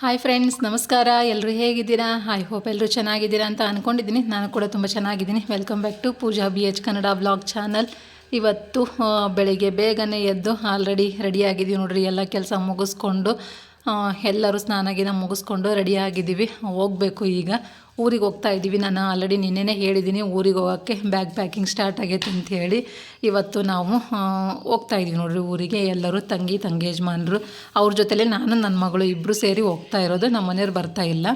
Hi friends ನಮಸ್ಕಾರ. ಎಲ್ಲರೂ ಹೇಗಿದ್ದೀರಾ? ಹಾಯ್ ಹೋಪ್ ಎಲ್ಲರೂ ಚೆನ್ನಾಗಿದ್ದೀರಾ ಅಂತ ಅಂದ್ಕೊಂಡಿದ್ದೀನಿ ನಾನು ಕೂಡ ತುಂಬ ಚೆನ್ನಾಗಿದ್ದೀನಿ. Welcome back to Pooja B H Kannada blog channel ಇವತ್ತು ಬೆಳಿಗ್ಗೆ ಬೇಗನೆ ಎದ್ದು ಆಲ್ರೆಡಿ ರೆಡಿಯಾಗಿದ್ದೀವಿ ನೋಡಿರಿ. ಎಲ್ಲ ಕೆಲಸ ಮುಗಿಸ್ಕೊಂಡು ಎಲ್ಲರೂ ಸ್ನಾನಗಿನ ಮುಗಿಸ್ಕೊಂಡು ರೆಡಿಯಾಗಿದ್ದೀವಿ ಹೋಗಬೇಕು ಈಗ. ಊರಿಗೆ ಹೋಗ್ತಾ ಇದ್ದೀವಿ. ನಾನು ಆಲ್ರೆಡಿ ನಿನ್ನೆನೇ ಹೇಳಿದ್ದೀನಿ ಊರಿಗೆ ಹೋಗೋಕ್ಕೆ ಬ್ಯಾಗ್ ಪ್ಯಾಕಿಂಗ್ ಸ್ಟಾರ್ಟ್ ಆಗೈತೆ ಅಂತ ಹೇಳಿ. ಇವತ್ತು ನಾವು ಹೋಗ್ತಾ ಇದ್ದೀವಿ ನೋಡ್ರಿ ಊರಿಗೆ. ಎಲ್ಲರೂ ತಂಗಿ ತಂಗಿ ಯಜಮಾನ್ರು, ಅವ್ರ ಜೊತೆಲಿ ನಾನು ನನ್ನ ಮಗಳು ಇಬ್ಬರು ಸೇರಿ ಹೋಗ್ತಾ ಇರೋದು. ನಮ್ಮ ಮನೆಯವ್ರು ಬರ್ತಾ ಇಲ್ಲ.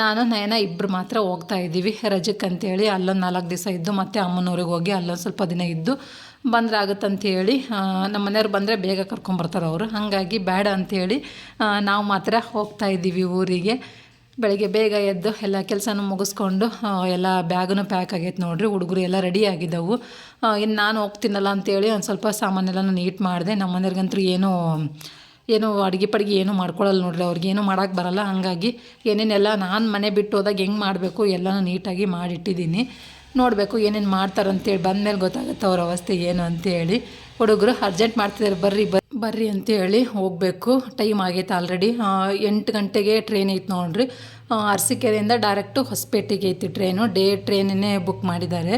ನಾನು, ನಯನ ಇಬ್ಬರು ಮಾತ್ರ ಹೋಗ್ತಾ ಇದ್ದೀವಿ. ರಜಕ್ಕೆ ಅಂತೇಳಿ ಅಲ್ಲೊಂದು ನಾಲ್ಕು ದಿವಸ ಇದ್ದು ಮತ್ತು ಅಮ್ಮನವ್ರಿಗೆ ಹೋಗಿ ಅಲ್ಲೊಂದು ಸ್ವಲ್ಪ ದಿನ ಇದ್ದು ಬಂದ್ರೆ ಆಗುತ್ತಂತೇಳಿ ನಮ್ಮ ಮನೆಯವ್ರು ಬಂದರೆ ಬೇಗ ಕರ್ಕೊಂಬರ್ತಾರೆ ಅವರು. ಹಾಗಾಗಿ ಬೇಡ ಅಂಥೇಳಿ ನಾವು ಮಾತ್ರ ಹೋಗ್ತಾ ಇದ್ದೀವಿ ಊರಿಗೆ. ಬೆಳಗ್ಗೆ ಬೇಗ ಎದ್ದು ಎಲ್ಲ ಕೆಲಸನೂ ಮುಗಿಸ್ಕೊಂಡು ಎಲ್ಲ ಬ್ಯಾಗನ್ನು ಪ್ಯಾಕ್ ಆಗೈತೆ ನೋಡ್ರಿ, ಹುಡುಗರು ಎಲ್ಲ ರೆಡಿ ಆಗಿದ್ದವು. ಇನ್ನು ನಾನು ಹೋಗ್ತೀನಲ್ಲ ಅಂತೇಳಿ ಒಂದು ಸ್ವಲ್ಪ ಸಾಮಾನೆಲ್ಲ ನೀಟ್ ಮಾಡಿದೆ. ನಮ್ಮ ಮನೆಯವ್ರಿಗಂತೂ ಏನೂ, ಏನು ಅಡುಗೆ ಪಡ್ಗೆ ಏನೂ ಮಾಡ್ಕೊಳ್ಳಲ್ಲ ನೋಡ್ರಿ, ಅವ್ರಿಗೆ ಏನೂ ಮಾಡೋಕ್ಕೆ ಬರಲ್ಲ. ಹಾಗಾಗಿ ಏನೇನೆಲ್ಲ ನಾನು ಮನೆ ಬಿಟ್ಟು ಹೋದಾಗ ಹೆಂಗೆ ಮಾಡಬೇಕು ಎಲ್ಲನೂ ನೀಟಾಗಿ ಮಾಡಿಟ್ಟಿದ್ದೀನಿ. ನೋಡಬೇಕು ಏನೇನು ಮಾಡ್ತಾರಂತೇಳಿ ಬಂದಮೇಲೆ ಗೊತ್ತಾಗುತ್ತೆ ಅವ್ರ ಅವಸ್ಥೆ ಏನು ಅಂತೇಳಿ. ಹುಡುಗರು ಅರ್ಜೆಂಟ್ ಮಾಡ್ತಿದ್ದಾರೆ ಬರ್ರಿ ಬರ್ ಬರ್ರಿ ಅಂತೇಳಿ ಹೋಗಬೇಕು. ಟೈಮ್ ಆಗೈತೆ ಆಲ್ರೆಡಿ ಎಂಟು ಗಂಟೆಗೆ ಟ್ರೈನ್ ಐತೆ ನೋಡ್ರಿ. ಅರಸೀಕೆರೆಯಿಂದ ಡೈರೆಕ್ಟು ಹೊಸಪೇಟೆಗೆ ಐತಿ ಟ್ರೈನು ಡೇ ಟ್ರೈನೇ ಬುಕ್ ಮಾಡಿದ್ದಾರೆ.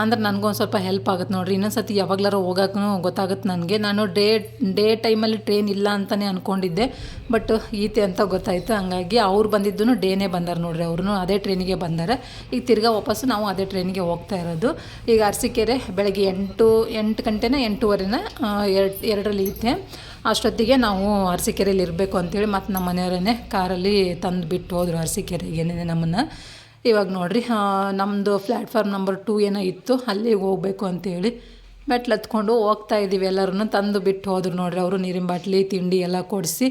ಅಂದ್ರೆ ನನಗೊಂದು ಸ್ವಲ್ಪ ಹೆಲ್ಪ್ ಆಗುತ್ತೆ ನೋಡಿರಿ. ಇನ್ನೊಂದು ಸತಿ ಯಾವಾಗ್ಲಾರ ಹೋಗೋಕ್ಕೂ ಗೊತ್ತಾಗುತ್ತೆ ನನಗೆ. ನಾನು ಡೇ ಡೇ ಟೈಮಲ್ಲಿ ಟ್ರೈನ್ ಇಲ್ಲ ಅಂತಲೇ ಅಂದ್ಕೊಂಡಿದ್ದೆ ಬಟ್ ಈತೆ ಅಂತ ಗೊತ್ತಾಯಿತು. ಹಂಗಾಗಿ ಅವ್ರು ಬಂದಿದ್ದು ಡೇನೇ ಬಂದಾರ ನೋಡ್ರಿ. ಅವ್ರು ಅದೇ ಟ್ರೈನಿಗೆ ಬಂದಾರೆ. ಈಗ ತಿರ್ಗಾ ವಾಪಸ್ಸು ನಾವು ಅದೇ ಟ್ರೈನಿಗೆ ಹೋಗ್ತಾ ಇರೋದು. ಈಗ ಅರಸೀಕೆರೆ ಬೆಳಗ್ಗೆ ಎಂಟು ಎಂಟು ಗಂಟೆನ ಎಂಟೂವರೆನ ಎರಡು, ಎರಡರಲ್ಲಿ ಐತೆ. ಅಷ್ಟೊತ್ತಿಗೆ ನಾವು ಅರಸೀಕೆರೆಯಲ್ಲಿ ಇರಬೇಕು ಅಂತೇಳಿ ಮತ್ತು ನಮ್ಮ ಮನೆಯವರೇ ಕಾರಲ್ಲಿ ತಂದು ಬಿಟ್ಟು ಹೋದರು ಏನೇನೆ ನಮ್ಮನ್ನು. ಇವಾಗ ನೋಡಿರಿ ನಮ್ಮದು ಪ್ಲ್ಯಾಟ್ಫಾರ್ಮ್ ನಂಬರ್ ಟೂ ಏನೋ ಇತ್ತು, ಅಲ್ಲಿಗೆ ಹೋಗಬೇಕು ಅಂತೇಳಿ ಮೆಟ್ಲು ಹತ್ಕೊಂಡು ಹೋಗ್ತಾ ಇದ್ದೀವಿ ಎಲ್ಲರೂ ತಂದು ಬಿಟ್ಟು ಹೋದ್ರು ನೋಡ್ರಿ. ಅವರು ನೀರಿನ ಬಾಟ್ಲಿ, ತಿಂಡಿ ಎಲ್ಲ ಕೊಡಿಸಿ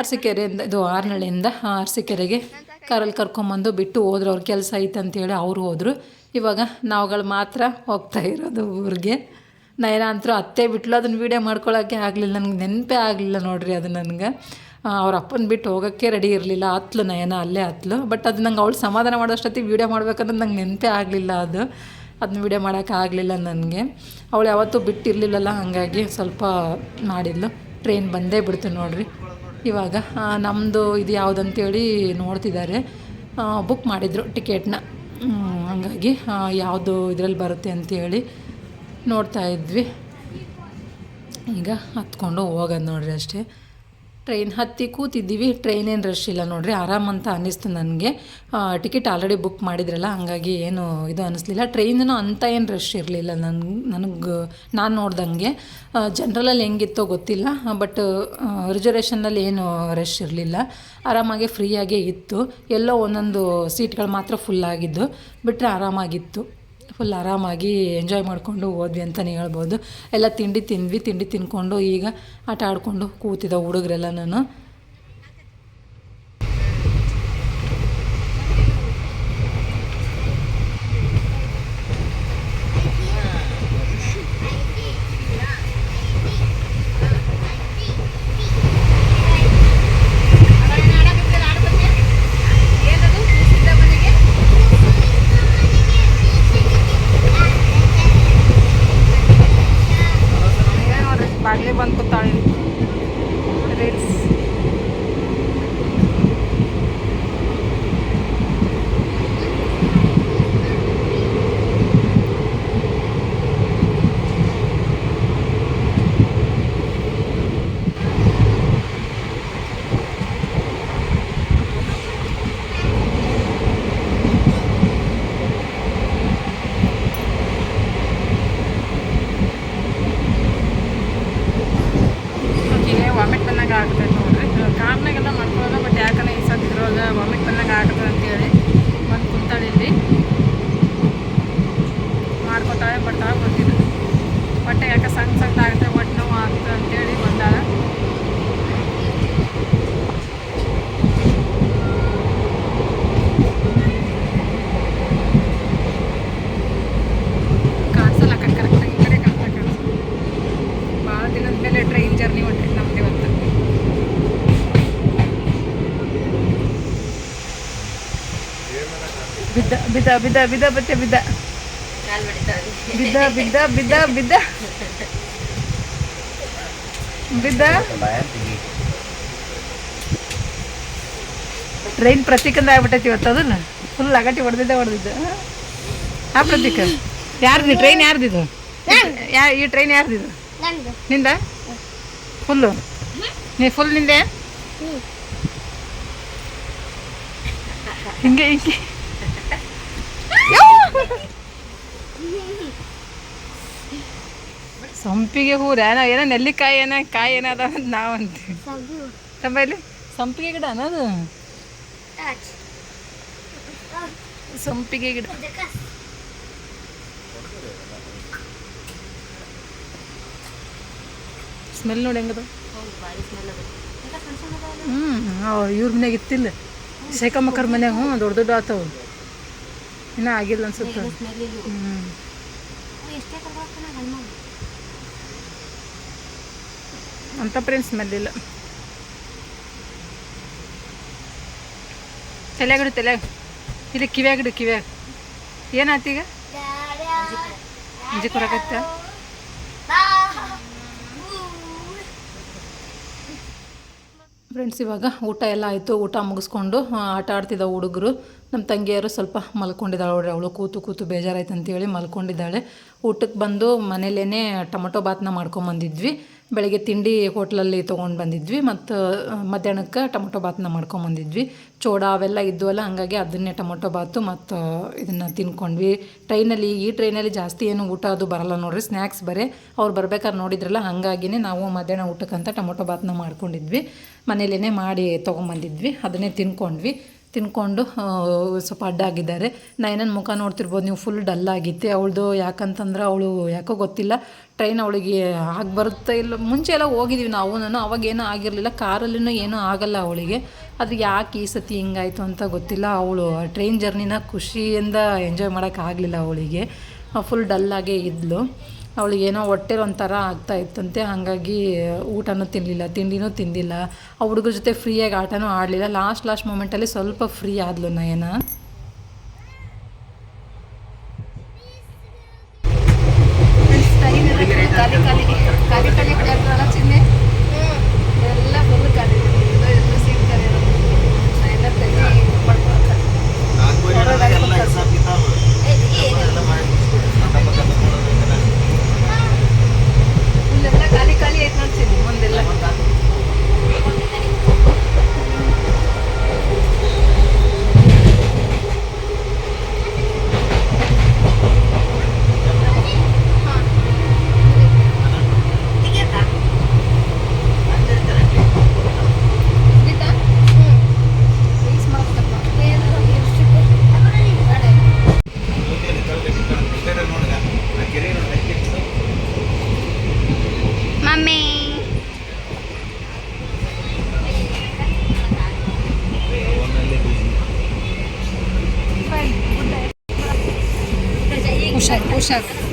ಅರಸೀಕೆರೆಯಿಂದ, ಇದು ಆರ್ನಳ್ಳಿಯಿಂದ ಅರಸೀಕೆರೆಗೆ ಕಾರಲ್ಲಿ ಕರ್ಕೊಂಬಂದು ಬಿಟ್ಟು ಹೋದ್ರು. ಅವ್ರ ಕೆಲಸ ಐತೆ ಅಂತೇಳಿ ಅವರು ಹೋದರು. ಇವಾಗ ನಾವುಗಳು ಮಾತ್ರ ಹೋಗ್ತಾ ಇರೋದು ಊರಿಗೆ. ನಯನ ಅಂತೂ ಅತ್ತೆ ಬಿಟ್ಲು, ಅದನ್ನ ವೀಡಿಯೋ ಮಾಡ್ಕೊಳ್ಳೋಕ್ಕೆ ಆಗಲಿಲ್ಲ, ನನಗೆ ನೆನಪೇ ಆಗಲಿಲ್ಲ ನೋಡ್ರಿ ಅದು ನನಗೆ. ಅವ್ರ ಅಪ್ಪನ ಬಿಟ್ಟು ಹೋಗೋಕ್ಕೆ ರೆಡಿ ಇರಲಿಲ್ಲ ಹತ್ಲು ನಯನ, ಅಲ್ಲೇ ಹತ್ಲು ಬಟ್ ಅದು ನಂಗೆ ಅವಳು ಸಮಾಧಾನ ಮಾಡೋಷ್ಟೊತ್ತಿಗೆ ವೀಡಿಯೋ ಮಾಡ್ಬೇಕಂದ್ರೆ ನಂಗೆ ನೆನಪೇ ಆಗಲಿಲ್ಲ ಅದು. ಅದನ್ನ ವೀಡಿಯೋ ಮಾಡೋಕ್ಕೆ ಆಗಲಿಲ್ಲ ನನಗೆ. ಅವಳು ಯಾವತ್ತೂ ಬಿಟ್ಟಿರಲಿಲ್ಲಲ್ಲ, ಹಾಗಾಗಿ ಸ್ವಲ್ಪ ಮಾಡಿದ್ಲು. ಟ್ರೈನ್ ಬಂದೇ ಬಿಡ್ತು ನೋಡ್ರಿ. ಇವಾಗ ನಮ್ಮದು ಇದು ಯಾವುದಂತೇಳಿ ನೋಡ್ತಿದ್ದಾರೆ ಬುಕ್ ಮಾಡಿದರು ಟಿಕೆಟ್ನ. ಹಾಗಾಗಿ ಯಾವುದು ಇದರಲ್ಲಿ ಬರುತ್ತೆ ಅಂತೇಳಿ. ನೋಡ್ತಾ ಇದ್ವಿ. ಈಗ ಹತ್ಕೊಂಡು ಹೋಗೋದು ನೋಡ್ರಿ ಅಷ್ಟೇ. ಟ್ರೈನ್ ಹತ್ತಿ ಕೂತಿದ್ದೀವಿ. ಟ್ರೈನ್ ಏನು ರಶ್ ಇಲ್ಲ ನೋಡ್ರಿ. ಆರಾಮಂತ ಅನ್ನಿಸ್ತು ನನಗೆ. ಟಿಕೆಟ್ ಆಲ್ರೆಡಿ ಬುಕ್ ಮಾಡಿದ್ರಲ್ಲ, ಹಂಗಾಗಿ ಏನು ಇದು ಅನ್ನಿಸ್ಲಿಲ್ಲ. ಟ್ರೈನೂ ಅಂತ ಏನು ರಶ್ ಇರಲಿಲ್ಲ ನನ್ಗೆ ನನಗೆ, ನಾನು ನೋಡ್ದಂಗೆ. ಜನ್ರಲಲ್ಲಿ ಹೆಂಗಿತ್ತೋ ಗೊತ್ತಿಲ್ಲ ಬಟ್ ರಿಸರ್ವೇಷನ್ನಲ್ಲಿ ಏನು ರಶ್ ಇರಲಿಲ್ಲ. ಆರಾಮಾಗಿ ಫ್ರೀಯಾಗೇ ಇತ್ತು. ಎಲ್ಲೋ ಒಂದೊಂದು ಸೀಟ್ಗಳು ಮಾತ್ರ ಫುಲ್ ಆಗಿದ್ದು. ಬಿಟ್ಟರೆ ಆರಾಮಾಗಿತ್ತು. ಫುಲ್ ಆರಾಮಾಗಿ ಎಂಜಾಯ್ ಮಾಡಿಕೊಂಡು ಹೋದ್ವಿ ಅಂತಲೇ ಹೇಳ್ಬೋದು. ಎಲ್ಲ ತಿಂಡಿ ತಿಂದ್ವಿ, ತಿಂಡಿ ತಿನ್ಕೊಂಡು ಈಗ ಆಟ ಆಡಿಕೊಂಡು ಕೂತಿದ್ದ ಹುಡುಗರೆಲ್ಲ ನಾನು ಬಾಗ್ಲೇ ಬಂದು ಕೂತಾಳೆ ರೀಲ್ಸ್ ಆಕೆಗೆ ವಾಮಿಟ್ ಬಂದಂಗೆ ಆಗ್ತೈತೆ ನೋಡ್ರಿ ಕಾರ್ನಾಗೆಲ್ಲ ಮಾಡ್ಕೊಳ್ಳೋದು ಬಟ್ ಯಾಕಂದ್ರೆ ಈ ಸತಿ ಇದ್ರೊಳಗೆ ವಾಮಿಟ್ ಬಂದಂಗೆ ಆಗ್ತದೆ ಅಂತೇಳಿ ಬಂದು ಕುಂತಾಳೆ ಇಲ್ಲಿ ಬರ್ತಾಳೆ ಗೊತ್ತಿಲ್ಲ ಹೊಟ್ಟೆ ಯಾಕೆ ಸಣ್ಣ ಸಣ್ಣ ಆಗುತ್ತೆ ಹೊಟ್ಟೆ ನೋವು ಆಗ್ತದೆ ಅಂತೇಳಿ ಬಂದಾಳ. ಕಾಣಿಸಲ್ಲ ಕಡೆ ಕರೆಕ್ಟಾಗಿ ಈ ಕಡೆ ಕಾಣಿಸಲ್ಲ. ಭಾಳ ದಿನದ ಮೇಲೆ ಟ್ರೈನ್ ಜರ್ನಿ ಹೊಂಟೈತೆ ನಮ್ದು ಇವತ್ತು. ಬಿದ್ದ ಬಿದ್ದ ಬಿದ್ದ ಬಿದ್ದ ಬತ್ತೆ ಬಿದ್ದ. ಬಿದ್ದ ಬಿದ್ದ ಬಿದ್ದ ಬಿದ್ದ. ಬಿದ್ದ. ಟ್ರೈನ್ ಪ್ರತೀಕಂದ ಆಗ್ಬಿಟ್ಟೈತಿ ಇವತ್ತು ಅದನ್ನ. ಫುಲ್ ಅಗಟ್ಟಿ ಹೊಡೆದಿದ್ದೆ ಹೊಡೆದಿದ್ದ. ಆ ಪ್ರತೀಕ. ಯಾರ್ದು ಟ್ರೈನ್ ಯಾರ್ದಿದು ಯಾ ಈ ಟ್ರೈನ್ ಯಾರ್ದಿದು ನಂದು. ನಿಂದ? ಫುಲ್ಲು ನೀ ಫುಲ್ ನಿಂದೆ? ಹಿಂಗೆ ಹಿಂಗೆ. ಸಂಪಿಗೆ ಹೂರ ಏನೋ ಏನೋ ನೆಲ್ಲಿಕಾಯಿ ಏನೋ ಕಾಯಿ ಏನೋ ಅದಾವ ಅಂತ ನಾವು ಅಂತೀವಿ. ಸಂಪಿಗೆ ಗಿಡ ಅನ್ನೋದು? ಟಚ್ ಸಂಪಿಗೆ ಗಿಡ. ಸ್ಮೆಲ್ ನೋಡಿ ಹೆಂಗದ? ಹ್ಞೂ ಇವ್ರ ಮನ್ಯಾಗ ಇತ್ತಿಲ್ಲ. ಶೇಖಮ್ಮಕ್ಕರ ಮನ್ಯಾಗ ಹ್ಞೂ ದೊಡ್ಡ ದೊಡ್ಡ ಆತವು. ಇನ್ನೂ ಆಗಿಲ್ಲ ಅನ್ಸುತ್ತೆ. ಹ್ಞೂ ಎಷ್ಟೇ ಕರ್ಕೊಂಡ್ ಹಣ್ಣು ಅಂತ ಪ್ರಿನ್ಸ್ ಸ್ಮೆಲ್ ಇಲ್ಲ ತಲೆ. ತಲೆಯಾಗ ಇಲ್ಲಿ ಕಿವ್ಯಾಗಿಡು ಕಿವ್ಯಾಗ ಏನಾಯ್ತು ಈಗ? ಅಂಜಿ ಕೊರಕತ್ತ ಫ್ರೆಂಡ್ಸ್, ಇವಾಗ ಊಟ ಎಲ್ಲ ಆಯಿತು. ಊಟ ಮುಗಿಸ್ಕೊಂಡು ಆಟ ಆಡ್ತಿದ್ದ ಹುಡುಗರು. ನಮ್ಮ ತಂಗಿಯರು ಸ್ವಲ್ಪ ಮಲ್ಕೊಂಡಿದ್ದಾಳೆ ನೋಡ್ರಿ. ಅವಳು ಕೂತು ಕೂತು ಬೇಜಾರಾಯ್ತು ಅಂತೇಳಿ ಮಲ್ಕೊಂಡಿದ್ದಾಳೆ. ಊಟಕ್ಕೆ ಬಂದು ಮನೇಲೇ ಟೊಮೊಟೊ ಬಾತ್ನ ಮಾಡ್ಕೊಂಬಂದಿದ್ವಿ. ಬೆಳಗ್ಗೆ ತಿಂಡಿ ಹೋಟ್ಲಲ್ಲಿ ತೊಗೊಂಡು ಬಂದಿದ್ವಿ. ಮತ್ತು ಮಧ್ಯಾಹ್ನಕ್ಕೆ ಟೊಮೊಟೊ ಬಾತ್ನ ಮಾಡ್ಕೊಂಬಂದಿದ್ವಿ ಚೋಡ ಅವೆಲ್ಲ ಇದ್ವಲ್ಲ, ಹಂಗಾಗಿ ಅದನ್ನೇ ಟೊಮೊಟೊ ಬಾತು ಮತ್ತು ಇದನ್ನು ತಿನ್ಕೊಂಡ್ವಿ. ಟ್ರೈನಲ್ಲಿ, ಈ ಟ್ರೈನಲ್ಲಿ ಜಾಸ್ತಿ ಏನು ಊಟ ಅದು ಬರಲ್ಲ ನೋಡ್ರಿ, ಸ್ನ್ಯಾಕ್ಸ್ ಬರೇ. ಅವ್ರು ಬರ್ಬೇಕಾದ್ರೆ ನೋಡಿದ್ರಲ್ಲ, ಹಾಗಾಗಿನೇ ನಾವು ಮಧ್ಯಾಹ್ನ ಊಟಕ್ಕಂತ ಟೊಮೊಟೊ ಬಾತ್ನ ಮಾಡ್ಕೊಂಡಿದ್ವಿ. ಮನೇಲೇ ಮಾಡಿ ತೊಗೊಂಬಂದಿದ್ವಿ ಅದನ್ನೇ ತಿನ್ಕೊಂಡ್ವಿ. ತಿನ್ಕೊಂಡು ಸ್ವಲ್ಪ ಅಡ್ಡಾಗಿದ್ದಾರೆ. ನಯನನ ಮುಖ ನೋಡ್ತಿರ್ಬೋದು, ನೀವು ಫುಲ್ ಡಲ್ ಆಗಿತ್ತೆ ಅವಳದು ಯಾಕಂತಂದ್ರೆ ಅವಳು ಯಾಕೋ ಗೊತ್ತಿಲ್ಲ. ಟ್ರೈನ್ ಅವಳಿಗೆ ಆಗಿ ಬರುತ್ತೆ ಇಲ್ಲ. ಮುಂಚೆ ಎಲ್ಲ ಹೋಗಿದ್ದೀವಿ ನಾವು ಅವಾಗ ಏನೂ ಆಗಿರಲಿಲ್ಲ. ಕಾರಲ್ಲಿನೂ ಏನೂ ಆಗಲ್ಲ ಅವಳಿಗೆ. ಅದು ಯಾಕೆ ಈ ಸತಿ ಹಿಂಗಾಯಿತು ಅಂತ ಗೊತ್ತಿಲ್ಲ. ಅವಳು ಟ್ರೈನ್ ಜರ್ನಿನ ಖುಷಿಯಿಂದ ಎಂಜಾಯ್ ಮಾಡೋಕ್ಕಾಗಲಿಲ್ಲ ಅವಳಿಗೆ. ಫುಲ್ ಡಲ್ಲಾಗೇ ಇದ್ಲು. ಅವಳಿಗೇನೋ ಹೊಟ್ಟೆ ಒಂಥರ ಆಗ್ತಾ ಇತ್ತಂತೆ, ಹಾಗಾಗಿ ಊಟನೂ ತಿನ್ನಲಿಲ್ಲ ತಿಂಡಿನೂ ತಿಂದಿಲ್ಲ. ಆ ಹುಡುಗರ ಜೊತೆ ಫ್ರೀಯಾಗಿ ಆಟನೂ ಆಡಲಿಲ್ಲ. ಲಾಸ್ಟ್ ಲಾಸ್ಟ್ ಮೂಮೆಂಟಲ್ಲಿ ಸ್ವಲ್ಪ ಫ್ರೀ ಆದ್ಲು ನಯನ. chef.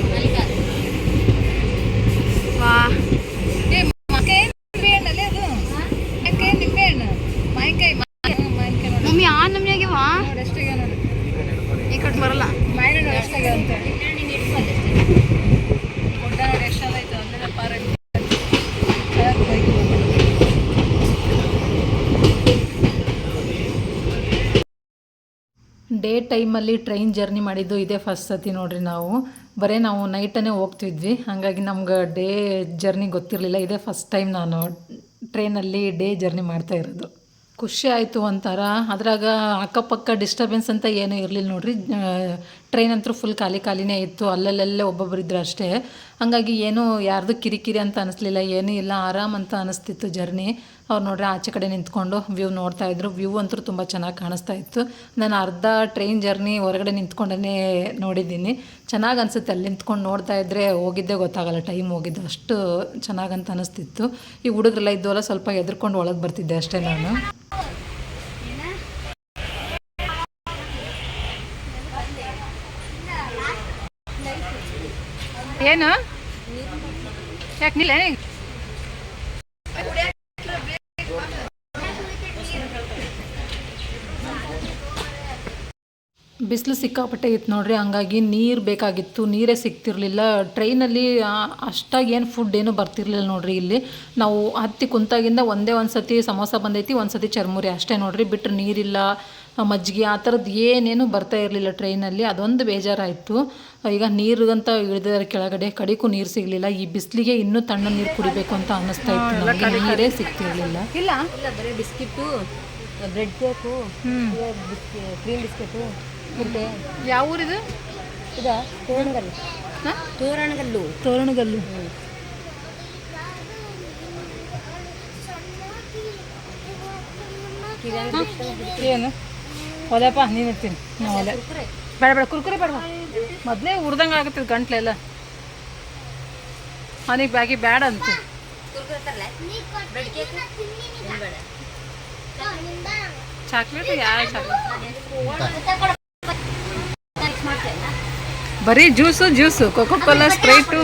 ಡೇ ಟೈಮಲ್ಲಿ ಟ್ರೈನ್ ಜರ್ನಿ ಮಾಡಿದ್ದು ಇದೇ ಫಸ್ಟ್ ಸತಿ ನೋಡ್ರಿ ನಾವು. ಬರೀ ನಾವು ನೈಟನ್ನೇ ಹೋಗ್ತಿದ್ವಿ. ಹಾಗಾಗಿ ನಮ್ಗೆ ಡೇ ಜರ್ನಿ ಗೊತ್ತಿರಲಿಲ್ಲ. ಇದೇ ಫಸ್ಟ್ ಟೈಮ್ ನಾನು ಟ್ರೈನಲ್ಲಿ ಡೇ ಜರ್ನಿ ಮಾಡ್ತಾ ಇರೋದು. ಖುಷಿ ಆಯಿತು ಒಂಥರ. ಅದ್ರಾಗ ಅಕ್ಕಪಕ್ಕ ಡಿಸ್ಟರ್ಬೆನ್ಸ್ ಅಂತ ಏನೂ ಇರಲಿಲ್ಲ ನೋಡ್ರಿ. ಟ್ರೈನ್ ಅಂತೂ ಫುಲ್ ಖಾಲಿ ಖಾಲಿನೇ ಇತ್ತು. ಅಲ್ಲಲ್ಲೇ ಒಬ್ಬೊಬ್ಬರು ಇದ್ರು ಅಷ್ಟೇ. ಹಾಗಾಗಿ ಏನೂ ಯಾರ್ದು ಕಿರಿಕಿರಿ ಅಂತ ಅನಿಸ್ಲಿಲ್ಲ. ಏನೂ ಇಲ್ಲ. ಆರಾಮ್ ಅಂತ ಅನಿಸ್ತಿತ್ತು ಜರ್ನಿ. ಅವ್ರು ನೋಡ್ರಿ ಆಚೆ ಕಡೆ ನಿಂತ್ಕೊಂಡು ವ್ಯೂ ನೋಡ್ತಾ ಇದ್ರು. ವ್ಯೂ ಅಂತೂ ತುಂಬ ಚೆನ್ನಾಗಿ ಕಾಣಿಸ್ತಾ ಇತ್ತು. ನಾನು ಅರ್ಧ ಟ್ರೈನ್ ಜರ್ನಿ ಹೊರಗಡೆ ನಿಂತ್ಕೊಂಡೇ ನೋಡಿದ್ದೀನಿ. ಚೆನ್ನಾಗಿ ಅನಿಸುತ್ತೆ. ಅಲ್ಲಿ ನಿಂತ್ಕೊಂಡು ನೋಡ್ತಾ ಇದ್ದರೆ ಹೋಗಿದ್ದೆ ಗೊತ್ತಾಗಲ್ಲ. ಟೈಮ್ ಹೋಗಿದ್ದು ಅಷ್ಟು ಚೆನ್ನಾಗಂತ ಅನಿಸ್ತಿತ್ತು. ಈ ಹುಡುಗರೆಲ್ಲ ಇದ್ದವಲ್ಲ ಸ್ವಲ್ಪ ಎದ್ಕೊಂಡು ಒಳಗೆ ಬರ್ತಿದ್ದೆ ಅಷ್ಟೇ ನಾನು. ಏನು? ಯಾಕೆ ನಿಲ್ಲ ಬಿಸಿಲು ಸಿಕ್ಕಾಪಟ್ಟೆ ಇತ್ತು ನೋಡ್ರಿ, ಹಂಗಾಗಿ ನೀರು ಬೇಕಾಗಿತ್ತು, ನೀರೇ ಸಿಗ್ತಿರ್ಲಿಲ್ಲ. ಟ್ರೈನಲ್ಲಿ ಅಷ್ಟಾಗಿ ಏನು ಫುಡ್ ಏನು ಬರ್ತಿರ್ಲಿಲ್ಲ ನೋಡ್ರಿ ಇಲ್ಲಿ. ನಾವು ಹತ್ತಿ ಕುಂತಾಗಿಂದ ಒಂದೇ ಒಂದು ಸತಿ ಸಮೋಸ ಬಂದೈತಿ ಒಂದು ಸತಿ ಚರ್ಮುರಿ ಅಷ್ಟೇ ನೋಡ್ರಿ. ಬಿಟ್ಟರೆ ನೀರಿಲ್ಲ, ಮಜ್ಜಿಗೆ, ಆ ಥರದ್ದು ಏನೇನು ಬರ್ತಾ ಇರಲಿಲ್ಲ ಟ್ರೈನಲ್ಲಿ, ಅದೊಂದು ಬೇಜಾರಾಯಿತು. ಈಗ ನೀರಿಗಂತ ಇಳಿದಾರೆ ಕೆಳಗಡೆ ಕಡಿಗೂ ನೀರು ಸಿಗಲಿಲ್ಲ ಈ ಬಿಸಿಲಿಗೆ ಇನ್ನೂ ತಣ್ಣ ನೀರು ಕುಡಿಬೇಕು ಅಂತ ಅನ್ನಿಸ್ತಾ ಇತ್ತು ನಮಗೆ. ನೀರೇ ಸಿಗ್ತಿರ್ಲಿಲ್ಲ. ಇಲ್ಲ. ಇಲ್ಲ ಬರೀ ಬಿಸ್ಕಿಟ್ಟು ಬ್ರೆಡ್ ಕೇಕು ಬಿಸ್ಕಿ ಕ್ರೀಮ್ ಬಿಸ್ಕೆಟು ಮುದ್ದೆ ಯಾವ ಊರಿದು? ಇದು ತೋರಣಗಲ್ಲು. ಹಾಂ? ತೋರಣಗಲ್ಲು. ತೋರಣಗಲ್ಲು. ಏನು? ಹೊಲೆಪ್ಪ ನೀನು ಇರ್ತೀನಿ. ನಾವು ಒಲೆ. ಬೇಡ ಬೇಡ ಕುರ್ಕುರಿ ಬೇಡ ಮೊದಲೇ ಉರ್ದಂಗೆ ಆಗುತ್ತೆ ಗಂಟ್ಲೆಲ್ಲ. ಅವನಿಗೆ ಬಾಗಿ ಬೇಡ ಅಂತ. ಚಾಕ್ಲೇಟ್ ಯಾವ ಚಾಕ್ಲೇಟ್? ಬರೀ juice juice. Coca Cola Sprite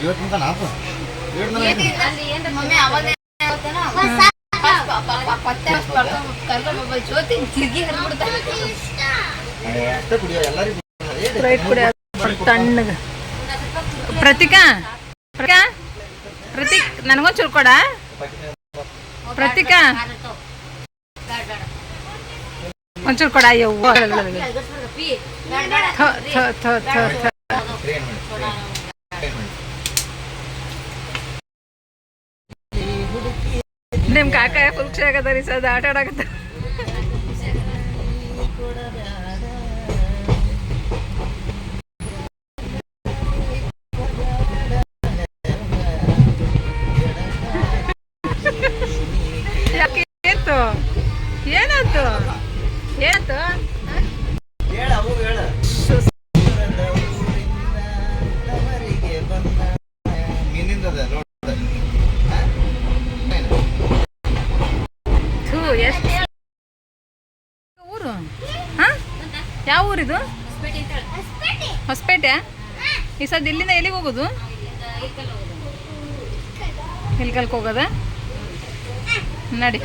ಜೀವತ್ಮಂತ ನಾಪ ಮಮ್ಮಿ ಅವಾಗ ಕರ್ಕೊಂಡು ಜ್ಯೋತಿ ತಿರ್ಗಿ ಹರಿಬಿಡ್ತಾರೆ ಅಷ್ಟೇ ಕುಡಿಯೋ ಎಲ್ಲರಿಗೂ ಸ್ಪ್ರೈಟ್ ಕುಡಿ ತಣ್ಣಗೆ ಪ್ರತಿಕಾ ಪ್ರತಿಕಾ ಪ್ರತೀಕ್ ನನಗೊಂದು ಚೂರು ಕೊಡ ಪ್ರತಿಕಾ ಒಂಚೂರು ಕೊಡ ಅಯ್ಯವ್ವ ಥೋ, ಥೋ, ಥೋ, ಥೋ, ನಿಮ್ ಕಾಕ ಫುಲ್ ಖುಷಿ ಆಗದ ಸದ ಆಟ ಆಡಕತ್ತ? ಏನಾಯ್ತು? ಏನಾಯ್ತು ನೋಡ ಥೂ ಎಷ್ಟು ಊರು ಹಾ ಯಾವ ಊರಿದು? ಹೊಸಪೇಟೆ ಈ ಸದ್ ಇಲ್ಲಿಂದ ಎಲ್ಲಿಗೆ ಹೋಗೋದು? ಇಲ್ಕಲ್ಕ್ ಹೋಗೋದ? ನಡಿ.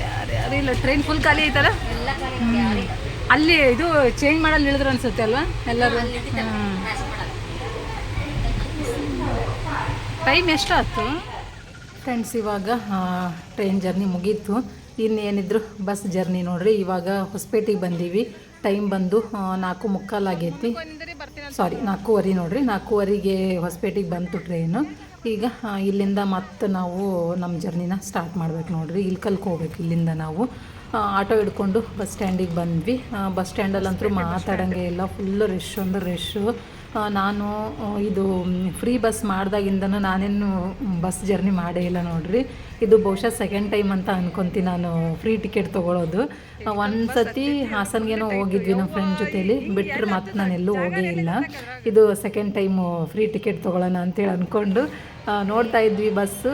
ಯಾರ್ಯಾರು ಇಲ್ಲ ಟ್ರೈನ್ ಫುಲ್ ಖಾಲಿ ಐತಲ್ಲ. ಅಲ್ಲಿ ಇದು ಚೇಂಜ್ ಮಾಡಲ್ಲಿ ಇಳಿದ್ರು ಅನ್ಸುತ್ತೆ ಅಲ್ವಾ? ಎಲ್ಲರೂ? ಟೈಮ್ ಎಷ್ಟು ಎಷ್ಟಾಯ್ತು? ಫ್ರೆಂಡ್ಸ್ ಇವಾಗ ಟ್ರೈನ್ ಜರ್ನಿ ಮುಗೀತು. ಇನ್ನೇನಿದ್ರು ಬಸ್ ಜರ್ನಿ ನೋಡ್ರಿ. ಇವಾಗ ಹೊಸಪೇಟೆಗೆ ಬಂದೀವಿ. ಟೈಮ್ ಬಂದು ನಾಲ್ಕು ಮುಕ್ಕಾಲಾಗೈತಿ ಸಾರಿ ನಾಲ್ಕೂವರೆ ನೋಡ್ರಿ. ನಾಲ್ಕೂವರೆಗೆ ಹೊಸಪೇಟೆಗೆ ಬಂತು ಟ್ರೈನು ಈಗ ಇಲ್ಲಿಂದ ಮತ್ತೆ ನಾವು ನಮ್ಮ ಜರ್ನಿನ ಸ್ಟಾರ್ಟ್ ಮಾಡ್ಬೇಕು ನೋಡ್ರಿ. ಇಲ್ಕಲ್ಗೆ ಹೋಗ್ಬೇಕು ಇಲ್ಲಿಂದ ನಾವು. ಆಟೋ ಹಿಡ್ಕೊಂಡು ಬಸ್ ಸ್ಟ್ಯಾಂಡಿಗೆ ಬಂದ್ವಿ. ಬಸ್ ಸ್ಟ್ಯಾಂಡಲ್ಲಂತೂ ಮಾತಾಡೋಂಗೆ ಇಲ್ಲ. ಫುಲ್ಲು ರಶ್ ಅಂದ್ರೆ ರಶ್ಶು ನಾನು ಇದು ಫ್ರೀ ಬಸ್ ಮಾಡಿದಾಗಿಂದನೂ ನಾನೇನು ಬಸ್ ಜರ್ನಿ ಮಾಡೇ ಇಲ್ಲ ನೋಡ್ರಿ. ಇದು ಬಹುಶಃ ಸೆಕೆಂಡ್ ಟೈಮ್ ಅಂತ ಅನ್ಕೊಂತೀನಿ ನಾನು ಫ್ರೀ ಟಿಕೆಟ್ ತೊಗೊಳೋದು. ಒಂದು ಸತಿ ಹಾಸನ್ಗೇನೋ ಹೋಗಿದ್ವಿ ನಮ್ಮ ಫ್ರೆಂಡ್ ಜೊತೇಲಿ. ಬಿಟ್ಟರೆ ಮತ್ತೆ ನಾನು ಎಲ್ಲೂ ಹೋಗೇ ಇಲ್ಲ. ಇದು ಸೆಕೆಂಡ್ ಟೈಮು ಫ್ರೀ ಟಿಕೆಟ್ ತೊಗೊಳ್ಳೋಣ ಅಂತೇಳಿ ಅಂದ್ಕೊಂಡು ನೋಡ್ತಾ ಇದ್ವಿ ಬಸ್ಸು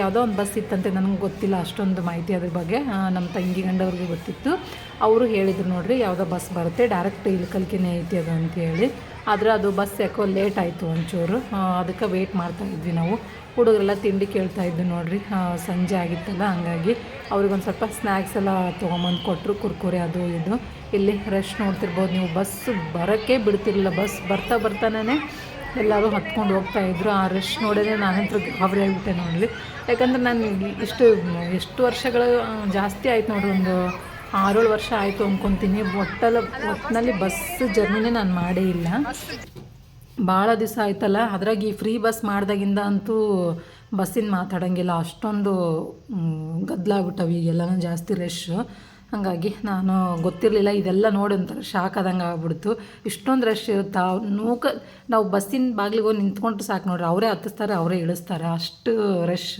ಯಾವುದೋ ಒಂದು ಬಸ್ ಇತ್ತಂತೆ, ನನಗೆ ಗೊತ್ತಿಲ್ಲ ಅಷ್ಟೊಂದು ಮಾಹಿತಿ ಅದ್ರ ಬಗ್ಗೆ. ನಮ್ಮ ತಂಗಿ ಗಂಡವ್ರಿಗೆ ಗೊತ್ತಿತ್ತು. ಅವರು ಹೇಳಿದ್ರು ನೋಡ್ರಿ, ಯಾವುದೋ ಬಸ್ ಬರುತ್ತೆ ಡೈರೆಕ್ಟ್ ಇಲ್ಲಿ ಇಲ್ಕಲ್ಕಿನೇ ಐತಿ ಅದು ಅಂತೇಳಿ. ಆದರೆ ಅದು ಬಸ್ ಯಾಕೋ ಲೇಟ್ ಆಯಿತು ಒಂಚೂರು. ಅದಕ್ಕೆ ವೆಯ್ಟ್ ಮಾಡ್ತಾ ಇದ್ವಿ ನಾವು. ಹುಡುಗರೆಲ್ಲ ತಿಂಡಿ ಕೇಳ್ತಾ ಇದ್ವಿ ನೋಡ್ರಿ. ಸಂಜೆ ಆಗಿತ್ತಲ್ಲ, ಹಂಗಾಗಿ ಅವ್ರಿಗೊಂದು ಸ್ವಲ್ಪ ಸ್ನ್ಯಾಕ್ಸ್ ಎಲ್ಲ ತೊಗೊಂಬಂದು ಕೊಟ್ಟರು ಕುರ್ಕುರೆ ಅದು ಇದು. ಇಲ್ಲಿ ರಶ್ ನೋಡ್ತಿರ್ಬೋದು ನೀವು ಬಸ್ ಬರೋಕ್ಕೆ ಬಿಡ್ತಿರಲಿಲ್ಲ ಬಸ್ ಬರ್ತಾ ಬರ್ತಾನೇ ಎಲ್ಲರೂ ಹತ್ಕೊಂಡು ಹೋಗ್ತಾ ಇದ್ರು. ಆ ರಶ್ ನೋಡಿದ್ರೆ ನಾನಂತೂ ಗಾಬರಿ ಆಗಿಬಿಟ್ಟೆ ನೋಡಲಿ ಯಾಕಂದ್ರೆ ನಾನು ಇಷ್ಟು, ಎಷ್ಟು ವರ್ಷಗಳು ಜಾಸ್ತಿ ಆಯ್ತು ನೋಡ್ರಿ ಒಂದು ಆರೇಳು ವರ್ಷ ಆಯಿತು ಅಂದ್ಕೊತೀನಿ ಒಟ್ಟಲ್ಲ ಒಟ್ಟಿನಲ್ಲಿ ಬಸ್ ಜರ್ನಿನೇ ನಾನು ಮಾಡೇ ಇಲ್ಲ. ಭಾಳ ದಿವಸ ಆಯ್ತಲ್ಲ, ಅದ್ರಾಗ ಈ ಫ್ರೀ ಬಸ್ ಮಾಡ್ದಾಗಿಂದ ಅಂತೂ ಬಸ್ಸಿನ ಮಾತಾಡೋಂಗಿಲ್ಲ. ಅಷ್ಟೊಂದು ಗದ್ದಲ ಆಗ್ಬಿಟ್ಟವು ಈಗೆಲ್ಲನೂ ಜಾಸ್ತಿ ರಶ್ ಹಾಗಾಗಿ ನಾನು ಗೊತ್ತಿರಲಿಲ್ಲ, ಇದೆಲ್ಲ ನೋಡಿ ಒಂಥರ ಶಾಕ್ ಆದಂಗೆ ಆಗ್ಬಿಡ್ತು. ಇಷ್ಟೊಂದು ರಶ್ ಇರುತ್ತಾ? ನೂಕ, ನಾವು ಬಸ್ಸಿನ ಬಾಗಿಲಿಗೆ ಹೋಗಿ ನಿಂತ್ಕೊಂಡ್ರೆ ಸಾಕು ನೋಡ್ರಿ, ಅವರೇ ಹತ್ತಿಸ್ತಾರೆ, ಅವರೇ ಇಳಿಸ್ತಾರೆ. ಅಷ್ಟು ರಶ್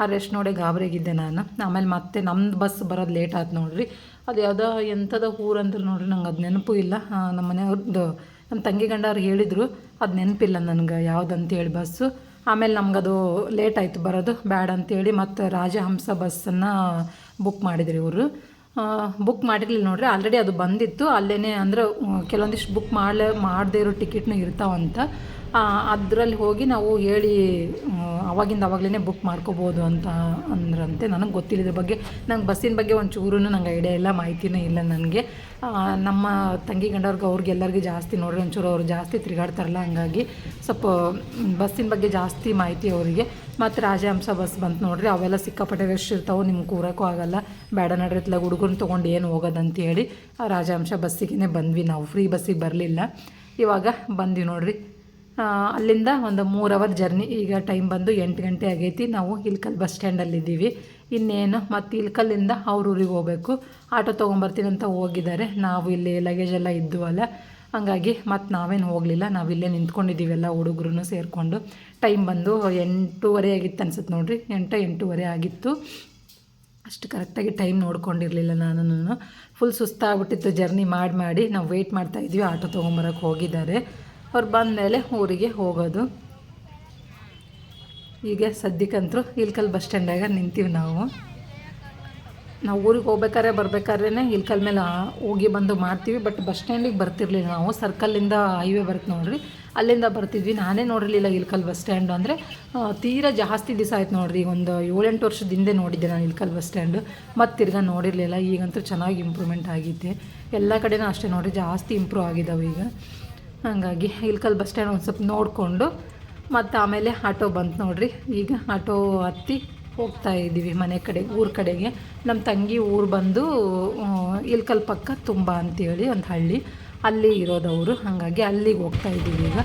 ಆ ರಶ್ ನೋಡಿ ಗಾಬರಿಯಾಗಿದ್ದೆ ನಾನು. ಆಮೇಲೆ ಮತ್ತೆ ನಮ್ಮದು ಬಸ್ ಬರೋದು ಲೇಟ್ ಆಯ್ತು ನೋಡ್ರಿ. ಅದು ಯಾವುದೋ ಎಂಥದ ಊರಂದ್ರೆ ನೋಡ್ರಿ, ನಂಗೆ ಅದು ನೆನಪು ಇಲ್ಲ. ನಮ್ಮ ಮನೆಯವ್ರದ್ದು ನಮ್ಮ ತಂಗಿ ಗಂಡ ಅವ್ರು ಹೇಳಿದರು, ಅದು ನೆನಪಿಲ್ಲ ನನಗೆ ಯಾವುದಂತೇಳಿ ಬಸ್ಸು ಆಮೇಲೆ ನಮ್ಗದು ಲೇಟ್ ಆಯಿತು ಬರೋದು, ಬ್ಯಾಡ ಅಂತೇಳಿ ಮತ್ತು ರಾಜಹಂಸ ಬಸ್ಸನ್ನು ಬುಕ್ ಮಾಡಿದ್ರಿ ಇವರು. ಬುಕ್ ಮಾಡಿರಲಿಲ್ಲ ನೋಡ್ರಿ. ಆಲ್ರೆಡಿ ಅದು ಬಂದಿತ್ತು. ಅಲ್ಲೇ ಅಂದ್ರೆ ಕೆಲವೊಂದಿಷ್ಟು ಬುಕ್ ಮಾಡಲೇ, ಮಾಡದೇ ಇರೋ ಟಿಕೆಟ್ನೂ ಇರ್ತಾವಂತ. ಅದರಲ್ಲಿ ಹೋಗಿ ನಾವು ಹೇಳಿ ಆ, ಅವಾಗಿಂದ ಅವಾಗಲೇ ಬುಕ್ ಮಾಡ್ಕೋಬೋದು ಅಂತ ಅಂದ್ರಂತೆ. ನನಗೆ ಗೊತ್ತಿಲ್ಲ ಇದ್ರ ಬಗ್ಗೆ. ನಂಗೆ ಬಸ್ಸಿನ ಬಗ್ಗೆ ಒಂಚೂರು ನಂಗೆ ಐಡಿಯಾ ಇಲ್ಲ ಮಾಹಿತಿನೇ ಇಲ್ಲ ನನಗೆ. ನಮ್ಮ ತಂಗಿ ಗಂಡವ್ರಿಗೆ ಅವ್ರಿಗೆ ಎಲ್ಲರಿಗೂ ಜಾಸ್ತಿ ನೋಡ್ರಿ ಒಂಚೂರು ಅವ್ರು ಜಾಸ್ತಿ ತಿರುಗಾಡ್ತಾರಲ್ಲ ಹಂಗಾಗಿ ಸ್ವಲ್ಪ ಬಸ್ಸಿನ ಬಗ್ಗೆ ಜಾಸ್ತಿ ಮಾಹಿತಿ ಅವರಿಗೆ. ಮತ್ತು ರಾಜಹಂಸ ಬಸ್ ಬಂತು ನೋಡ್ರಿ ಅವೆಲ್ಲ ಸಿಕ್ಕಾಪಟ್ಟೆ ರಶ್ ಇರ್ತಾವೆ ನಿಮ್ಗೆ ಕೂರೋಕ್ಕೂ ಆಗಲ್ಲ. ಬೇಡ ನಡ್ರಿ ಹುಡುಗರ್ನ ತೊಗೊಂಡು ಏನು ಹೋಗೋದಂತ ಹೇಳಿ ಆ ರಾಜಹಂಸ ಬಸ್ಸಿಗೆ ಬಂದ್ವಿ ನಾವು. ಫ್ರೀ ಬಸ್ಸಿಗೆ ಬರಲಿಲ್ಲ. ಇವಾಗ ಬಂದ್ವಿ ನೋಡ್ರಿ. ಅಲ್ಲಿಂದ ಒಂದು ಮೂರು ಅವರ್ ಜರ್ನಿ ಈಗ ಟೈಮ್ ಬಂದು ಎಂಟು ಗಂಟೆ ಆಗೈತಿ. ನಾವು ಇಲ್ಕಲ್ ಬಸ್ ಸ್ಟ್ಯಾಂಡಲ್ಲಿದ್ದೀವಿ ಇನ್ನೇನು, ಮತ್ತು ಇಲ್ಕಲ್ಲಿಂದ ಅವ್ರ ಊರಿಗೆ ಹೋಗ್ಬೇಕು. ಆಟೋ ತೊಗೊಂಬರ್ತೀನಿ ಅಂತ ಹೋಗಿದ್ದಾರೆ. ನಾವು ಇಲ್ಲಿ ಲಗೇಜ್ ಎಲ್ಲ ಇದ್ದುವಲ್ಲ ಹಂಗಾಗಿ ಮತ್ತು ನಾವೇನು ಹೋಗಲಿಲ್ಲ. ನಾವಿಲ್ಲೇ ನಿಂತ್ಕೊಂಡಿದ್ದೀವಿ ಎಲ್ಲ ಹುಡುಗರು ಸೇರಿಕೊಂಡು. ಟೈಮ್ ಬಂದು ಎಂಟೂವರೆ ಆಗಿತ್ತು ಅನ್ಸುತ್ತೆ ನೋಡಿರಿ. ಎಂಟು, ಎಂಟೂವರೆ ಆಗಿತ್ತು. ಅಷ್ಟು ಕರೆಕ್ಟಾಗಿ ಟೈಮ್ ನೋಡ್ಕೊಂಡಿರಲಿಲ್ಲ ನಾನು ಫುಲ್ ಸುಸ್ತಾಗ್ಬಿಟ್ಟಿತ್ತು ಜರ್ನಿ ಮಾಡಿ ಮಾಡಿ. ನಾವು ವೆಯ್ಟ್ ಮಾಡ್ತಾ ಇದ್ದೀವಿ ಆಟೋ ತೊಗೊಂಬರೋಕೆ ಹೋಗಿದ್ದಾರೆ. ಅವ್ರು ಬಂದಮೇಲೆ ಊರಿಗೆ ಹೋಗೋದು. ಈಗ ಸದ್ಯಕ್ಕಂತೂ ಇಲ್ಕಲ್ ಬಸ್ ಸ್ಟ್ಯಾಂಡಾಗ ನಿಂತೀವಿ ನಾವು. ನಾವು ಊರಿಗೆ ಹೋಗ್ಬೇಕಾದ್ರೆ ಬರ್ಬೇಕಾದ್ರೇ ಇಲ್ಕಲ್ ಮೇಲೆ ಹೋಗಿ ಬಂದು ಮಾಡ್ತೀವಿ, ಬಟ್ ಬಸ್ ಸ್ಟ್ಯಾಂಡಿಗೆ ಬರ್ತಿರ್ಲಿಲ್ಲ ನಾವು. ಸರ್ಕಲ್ಲಿಂದ ಹೈವೇ ಬರುತ್ತೆ ನೋಡ್ರಿ. ಅಲ್ಲಿಂದ ಬರ್ತಿದ್ವಿ. ನಾನೇ ನೋಡಿರಲಿಲ್ಲ ಇಲ್ಕಲ್ ಬಸ್ ಸ್ಟ್ಯಾಂಡು ಅಂದರೆ. ತೀರಾ ಜಾಸ್ತಿ ದಿವಸ ಆಯ್ತು ನೋಡ್ರಿ. ಒಂದು ಏಳೆಂಟು ವರ್ಷದ ಹಿಂದೆ ನೋಡಿದ್ದೆ ನಾನು ಇಲ್ಕಲ್ ಬಸ್ ಸ್ಟ್ಯಾಂಡು. ಮತ್ತು ತಿರ್ಗಾ ನೋಡಿರಲಿಲ್ಲ. ಈಗಂತೂ ಚೆನ್ನಾಗಿ ಇಂಪ್ರೂವ್ಮೆಂಟ್ ಆಗಿದೆ ಎಲ್ಲ ಕಡೆನೂ ಅಷ್ಟೇ ನೋಡ್ರಿ. ಜಾಸ್ತಿ ಇಂಪ್ರೂವ್ ಆಗಿದ್ದಾವೆ ಈಗ. ಹಾಗಾಗಿ ಇಲ್ಕಲ್ ಬಸ್ ಸ್ಟ್ಯಾಂಡ್ ಒಂದು ಸ್ವಲ್ಪ ನೋಡಿಕೊಂಡು ಮತ್ತು ಆಮೇಲೆ ಆಟೋ ಬಂತು ನೋಡ್ರಿ. ಈಗ ಆಟೋ ಹತ್ತಿ ಹೋಗ್ತಾ ಇದ್ದೀವಿ ಮನೆ ಕಡೆ, ಊರ ಕಡೆಗೆ. ನಮ್ಮ ತಂಗಿ ಊರು ಬಂದು ಇಲ್ಕಲ್ ಪಕ್ಕ ತುಂಬ ಅಂತೇಳಿ ಒಂದು ಹಳ್ಳಿ. ಅಲ್ಲಿ ಇರೋದವರು. ಹಾಗಾಗಿ ಅಲ್ಲಿಗೆ ಹೋಗ್ತಾ ಇದ್ದೀವಿ ಈಗ.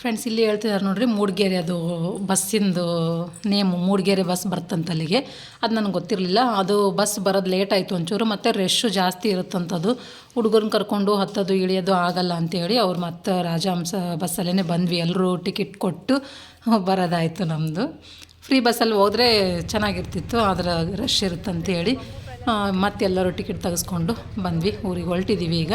ಫ್ರೆಂಡ್ಸ್ ಇಲ್ಲಿ ಹೇಳ್ತಿದ್ದಾರೆ ನೋಡ್ರಿ, ಮೂಡಿಗೆರೆ ಅದು ಬಸ್ಸಿಂದು ನೇಮು, ಮೂಡಿಗೆರೆ ಬಸ್ ಬರ್ತಂತ ಅಲ್ಲಿಗೆ ಅದು ನನಗೆ ಗೊತ್ತಿರಲಿಲ್ಲ. ಅದು ಬಸ್ ಬರೋದು ಲೇಟ್ ಆಯಿತು ಒಂಚೂರು, ಮತ್ತು ರಶ್ಶು ಜಾಸ್ತಿ ಇರುತ್ತಂಥದ್ದು ಹುಡುಗರನ್ನ ಕರ್ಕೊಂಡು ಹತ್ತೋದು, ಇಳಿಯೋದು ಆಗಲ್ಲ ಅಂತೇಳಿ ಅವ್ರು ಮತ್ತೆ ರಾಜಹಂಸ ಬಸ್ಸಲ್ಲೇ ಬಂದ್ವಿ. ಎಲ್ಲರೂ ಟಿಕೆಟ್ ಕೊಟ್ಟು ಬರೋದಾಯಿತು ನಮ್ಮದು ಫ್ರೀ ಬಸ್ಸಲ್ಲಿ ಹೋದರೆ ಚೆನ್ನಾಗಿರ್ತಿತ್ತು ಅದರ ರಶ್ ಇರುತ್ತಂತೇಳಿ ಮತ್ತೆಲ್ಲರೂ ಟಿಕೆಟ್ ತೆಗೆಸ್ಕೊಂಡು ಬಂದ್ವಿ. ಊರಿಗೆ ಹೊರಟಿದ್ದೀವಿ ಈಗ.